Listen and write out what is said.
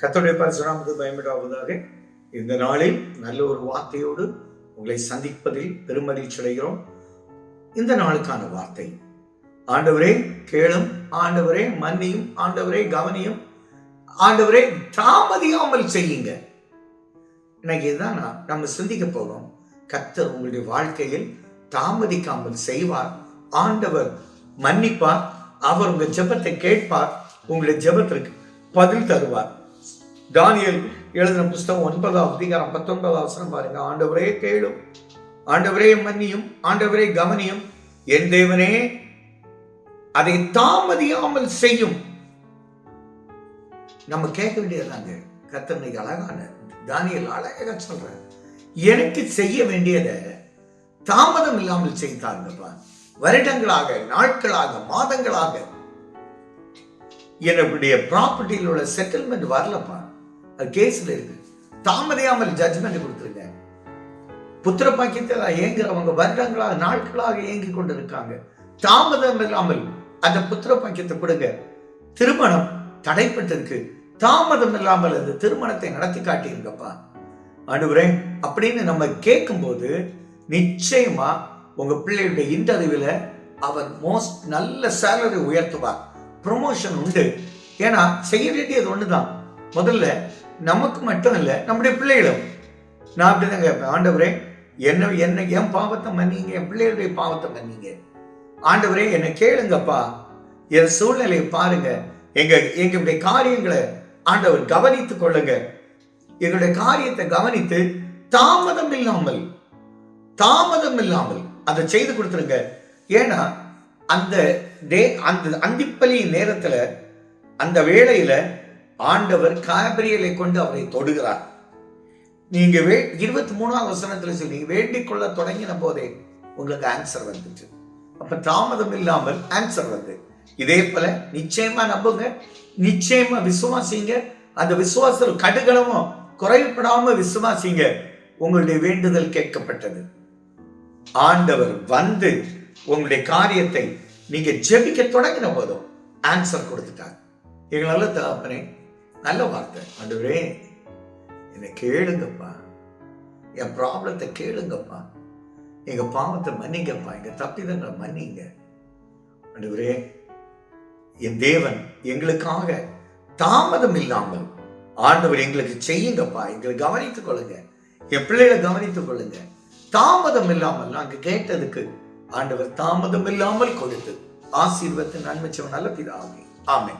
கத்தோடைய பரிசுராமது பயமிடாவதாக இந்த நாளில் நல்ல ஒரு வார்த்தையோடு உங்களை சந்திப்பதில் பெருமகிழ்ச்சி அடைகிறோம். இந்த நாளுக்கான வார்த்தை ஆண்டவரே கேளும் ஆண்டவரே மன்னியும் ஆண்டவரே கவனியும் ஆண்டவரே தாமதியாமல் செய்யுங்க. இன்னைக்கு இதுதான் நான் நம்ம சிந்திக்க போகிறோம் கத்தர் உங்களுடைய வாழ்க்கையில் தாமதிக்காமல் செய்வார் ஆண்டவர் மன்னிப்பார் அவர் உங்கள் ஜெபத்தை கேட்பார் உங்களுடைய ஜெபத்திற்கு பதில் தருவார். தானியல் எழுதின புஸ்தகம் ஒன்பதாம் அதிகாரம் பத்தொன்பதாம் வசனம் பாருங்க. ஆண்டவரே கேளும் ஆண்டவரே மன்னியும். ஆண்டவரே கவனியும். என் தேவனே அதை தாமதியாமல் செய்யும். நம்ம கேட்க வேண்டியதாங்க கத்தனை அழகான தானியல் அழகாக சொல்ற எனக்கு செய்ய வேண்டியதை தாமதம் இல்லாமல் செய்தாங்கப்பா வருடங்களாக நாட்களாக மாதங்களாக என்னுடைய ப்ராப்பர்ட்டியில் உள்ள செட்டில்மெண்ட் வரலப்பா. கேஸ்ல இருக்கு. தாமதையாமல் ஜட்ஜ்மெண்ட் கொடுத்துருங்க புத்திர பாக்கியத்தில் ஏங்குறவங்க வருடங்களாக நாட்களாக ஏங்கி கொண்டிருக்காங்க. தாமதம் இல்லாமல் அந்த புத்திர பாக்கியத்தை கொடுங்க. திருமணம் தடைப்பட்டிருக்கு. தாமதம் இல்லாமல் அந்த திருமணத்தை நடத்தி காட்டியிருங்கப்பா. அனுபரே அப்படின்னு நம்ம கேட்கும்போது நிச்சயமா உங்க பிள்ளையுடைய இன்டர்வியூல அவர் மோஸ்ட் நல்ல சேலரி உயர்த்துவார். ப்ரொமோஷன் உண்டு. ஏன்னா செய்ய வேண்டியது ஒன்று தான் முதல்ல நமக்கு மட்டும் இல்லை நம்முடைய பிள்ளைகளும். நான் அப்படிதாங்க கேட்பேன். ஆண்டவரே என்ன என்ன என் பாவத்தை மன்னிங்க என் பிள்ளைகளுடைய பாவத்தை மன்னிங்க. ஆண்டவரே என்னை கேளுங்கப்பா. என் சூழ்நிலையை பாருங்க. எங்க எங்களுடைய காரியங்களை ஆண்டவர் கவனித்துக் கொள்ளுங்க. எங்களுடைய காரியத்தை கவனித்து தாமதம் இல்லாமல் தாமதம் இல்லாமல் அதை செய்து கொடுத்துருங்க. ஏன்னா அந்த டே அந்த அந்திப்பலி நேரத்தில் அந்த வேளையில ஆண்டவர் காபிரியலை கொண்டு அவரை தொடுகிறார். நீங்க வே இருபத்தி மூணாவது வசனத்துல சொல்லி வேண்டிக் கொள்ள தொடங்கின போதே உங்களுக்கு ஆன்சர் வந்துச்சு. அப்ப தாமதம் இல்லாமல் ஆன்சர் வந்து இதே போல நிச்சயமா நம்புங்க நிச்சயமா விசுவாசிங்க அந்த விசுவாசம் கடுகளமும் குறைப்படாம விசுவாசிங்க உங்களுடைய வேண்டுதல் கேட்கப்பட்டது. ஆண்டவர் வந்து உங்களுடைய காரியத்தை நீங்க ஜெபிக்க தொடங்கின போதும் ஆன்சர் கொடுத்துட்டார். எங்களால தகப்பனே நல்ல வார்த்தை. ஆண்டவரே என்னை கேளுங்கப்பா. என் ப்ராப்ளத்தை கேளுங்கப்பா. எங்கள் பாவத்தை மன்னிங்கப்பா. எங்கள் தப்பிதங்களை மன்னிங்க. ஆண்டவரே என் தேவன் எங்களுக்காக தாமதம் இல்லாமல் ஆண்டவர் எங்களுக்கு செய்யுங்கப்பா. எங்களை கவனித்துக் கொள்ளுங்க. என் பிள்ளைகளை கவனித்துக் கொள்ளுங்க. தாமதம் இல்லாமல் நாங்கள் கேட்டதுக்கு ஆண்டவர் தாமதம் இல்லாமல் கொடுத்து ஆசீர்வத்தை நன்மைச்சவன் நல்ல பிதாவே. ஆமே